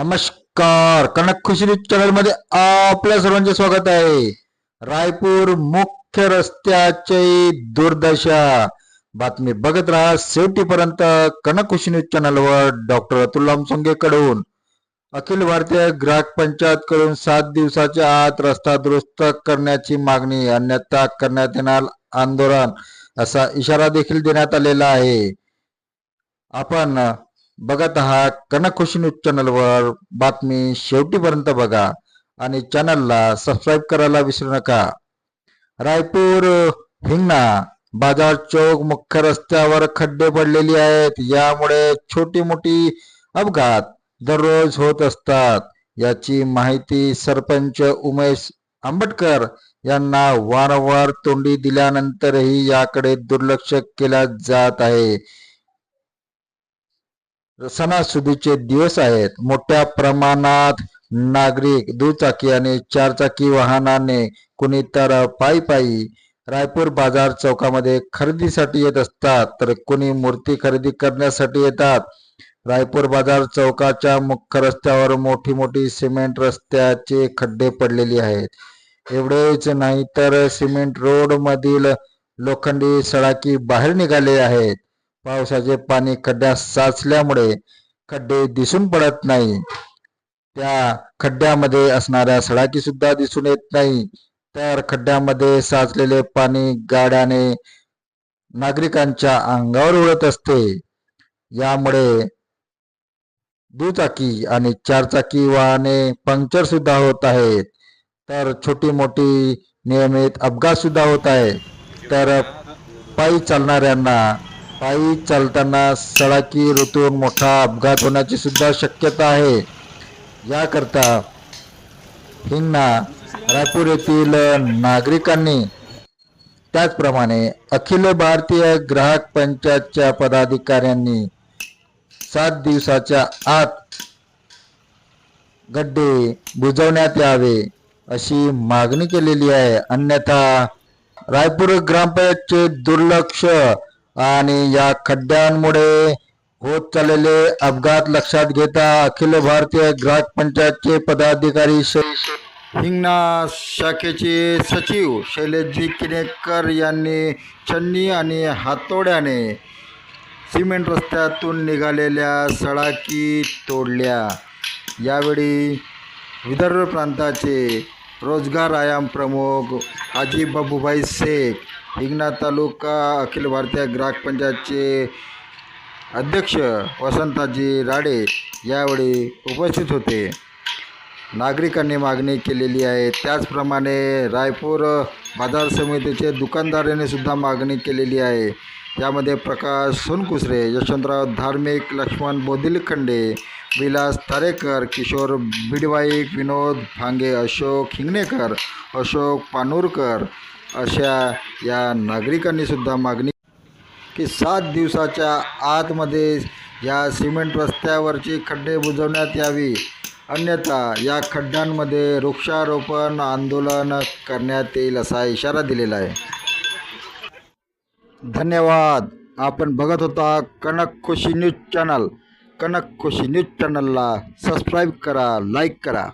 नमस्कार. कनक खुशी न्यूज चॅनलमध्ये आपल्या सर्वांचे स्वागत आहे. रायपूर मुख्य रस्त्याची दुर्दशा. बातमी बघत राहा शेवटीपर्यंत कनक खुशी न्यूज चॅनलवर डॉक्टर अतुल लामसोंगे कडून अखिल भारतीय ग्राहक पंचायत कडून सात दिवसाच्या आत रस्ता दुरुस्त करण्याची मागणी अन्यथा करण्यात येणार आंदोलन असा इशारा देखील देण्यात आलेला आहे. आपण बघत आहात कनक न्यूज चॅनलवर. बातमी शेवटीपर्यंत बघा आणि चॅनलला सबस्क्राईब करायला विसरू नका. रायपूर हिंगणा बाजार चौक मुख्य रस्त्यावर खड्डे पडलेली आहेत. यामुळे छोटी मोठी अपघात दररोज होत असतात. याची माहिती सरपंच उमेश आंबटकर यांना वारंवार तोंडी दिल्यानंतरही याकडे दुर्लक्ष केल्या जात आहे. सणासुदीचे दिवस आहेत. मोठ्या प्रमाणात नागरिक दुचाकी आणि चारचाकी वाहनाने कुणी तर पायी पायी रायपूर बाजार चौकामध्ये खरेदीसाठी येत असतात. तर कुणी मूर्ती खरेदी करण्यासाठी येतात. रायपूर बाजार चौकाच्या मुख्य रस्त्यावर मोठी मोठी सिमेंट रस्त्याचे खड्डे पडलेले आहेत. एवढेच नाही तर सिमेंट रोड मधील लोखंडी सडाकी बाहेर निघाले आहेत. पावसाचे पाणी खड्ड्यात साचल्यामुळे खड्डे दिसून पडत नाही. त्या खड्ड्यामध्ये असणाऱ्या सडाकी सुद्धा दिसून येत नाही. तर खड्ड्यामध्ये साचलेले पाणी गाड्याने नागरिकांच्या अंगावर उडत असते. यामुळे दुचाकी आणि चारचाकी वाहने पंक्चर सुद्धा होत आहेत. तर छोटी मोठी नियमित अपघात सुद्धा होत आहे तर पायी चालणाऱ्यांना पायी चालताना सळाकी ऋतून मोठा अपघात होण्याची सुद्धा शक्यता आहे. याकरता हिंगणा रायपूर येथील नागरिकांनी त्याचप्रमाणे अखिल भारतीय ग्राहक पंचायतच्या पदाधिकाऱ्यांनी सात दिवसाच्या आत गड्डे बुजवण्यात यावे अशी मागणी केलेली आहे. अन्यथा रायपूर ग्रामपंचायतचे दुर्लक्ष आणि या खड्ड्यांमुळे होत चाललेले अपघात लक्षात घेता अखिल भारतीय ग्राहक पंचायतचे पदाधिकारी हिंगणा शाखेचे सचिव शैलेशजी किनेकर यांनी छन्नी आणि हातोड्याने सिमेंट रस्त्यातून निघालेल्या सळाकी तोडल्या. यावेळी विदर्भ प्रांताचे रोजगार आयाम प्रमुख आजी बाबूभाई शेख हिंगणा तालुका अखिल भारतीय ग्राहक पंचायतचे अध्यक्ष वसंताजी राडे यावेळी उपस्थित होते. नागरिकांनी मागणी केलेली आहे. त्याचप्रमाणे रायपूर बाजार समितीचे दुकानदारांनी सुद्धा मागणी केलेली आहे. यामध्ये प्रकाश सोनकुसरे यशवंतराव धार्मिक लक्ष्मण बोधिलखंडे विलास तारेकर किशोर बिडवाईक विनोद भांगे अशोक हिंगणेकर अशोक पानूरकर अशा या नागरिकांनीसुद्धा मागणी की सात दिवसाच्या आतमध्ये या सिमेंट रस्त्यावरची खड्डे बुजवण्यात यावी. अन्यथा या खड्ड्यांमध्ये वृक्षारोपण आंदोलन करण्यात येईल असा इशारा दिलेला आहे. धन्यवाद. आपण बघत होता Kanak Khushi news channel. Kanak Khushi news चॅनलला सबस्क्राईब करा लाईक करा.